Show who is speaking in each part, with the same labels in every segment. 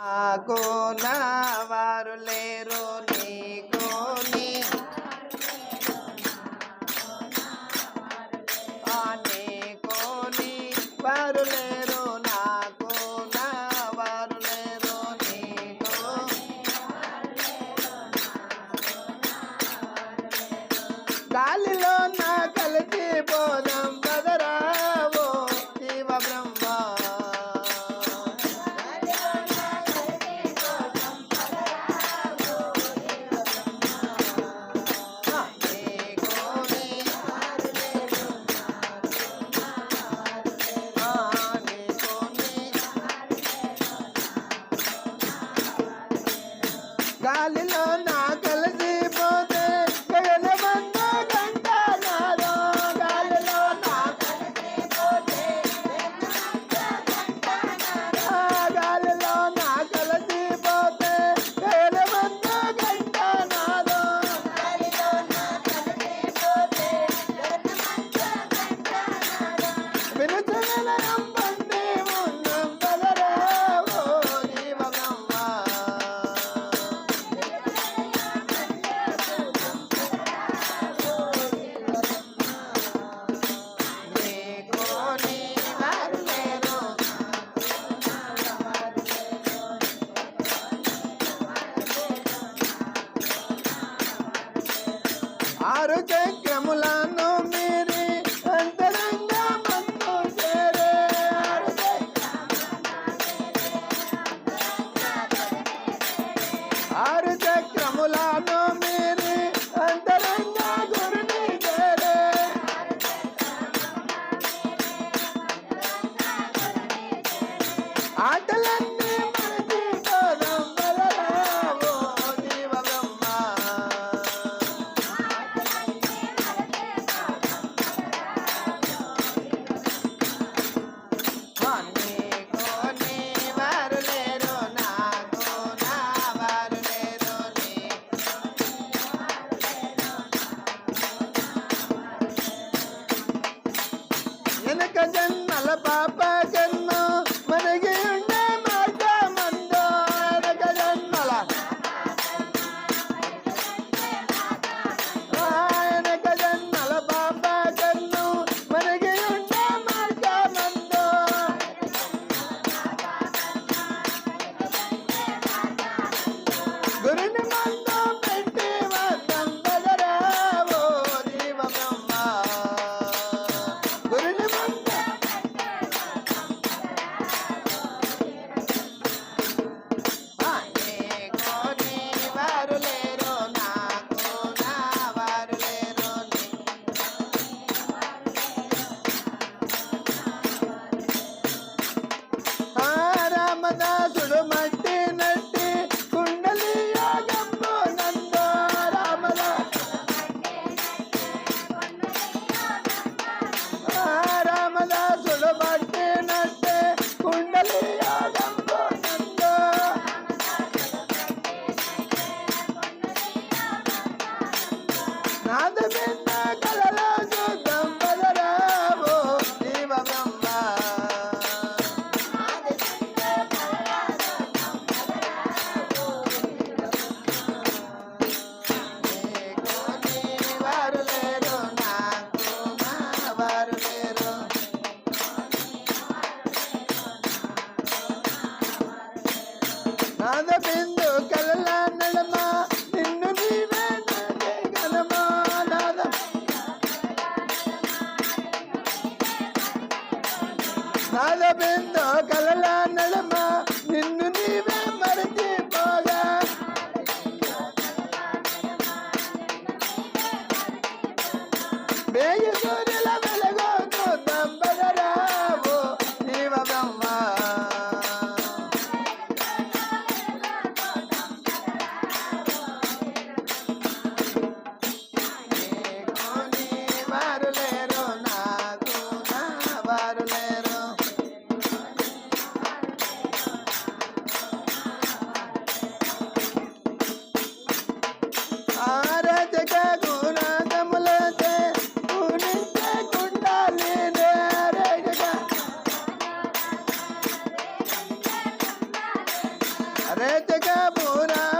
Speaker 1: ఆగో నా వారు లేరు darling, oh, no, no. ఆరు చక్రములను మీరి అంతరంగా మందు చేరే. ఆరు ఆరు చక్రములను మీరి అంతరంగా గురుని చేరే. ఆటల papa acabou na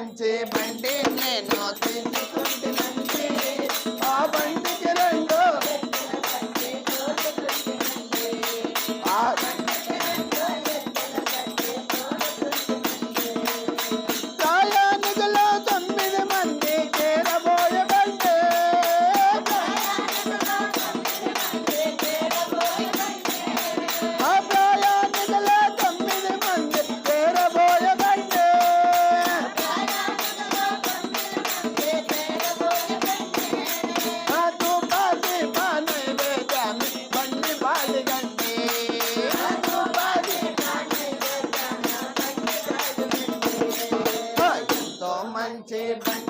Speaker 1: మంచి బండి నేను మంచి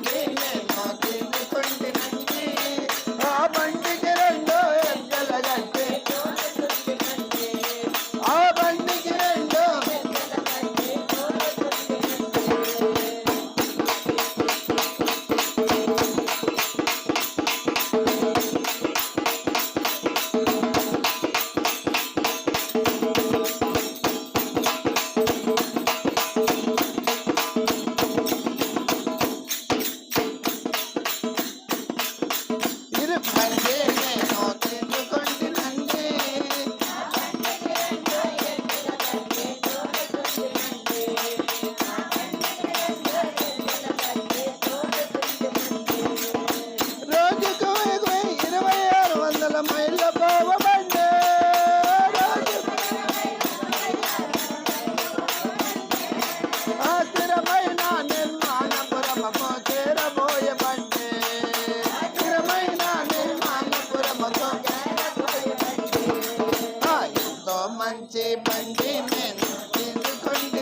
Speaker 1: మంచి బండి నేను తీసుకుంటే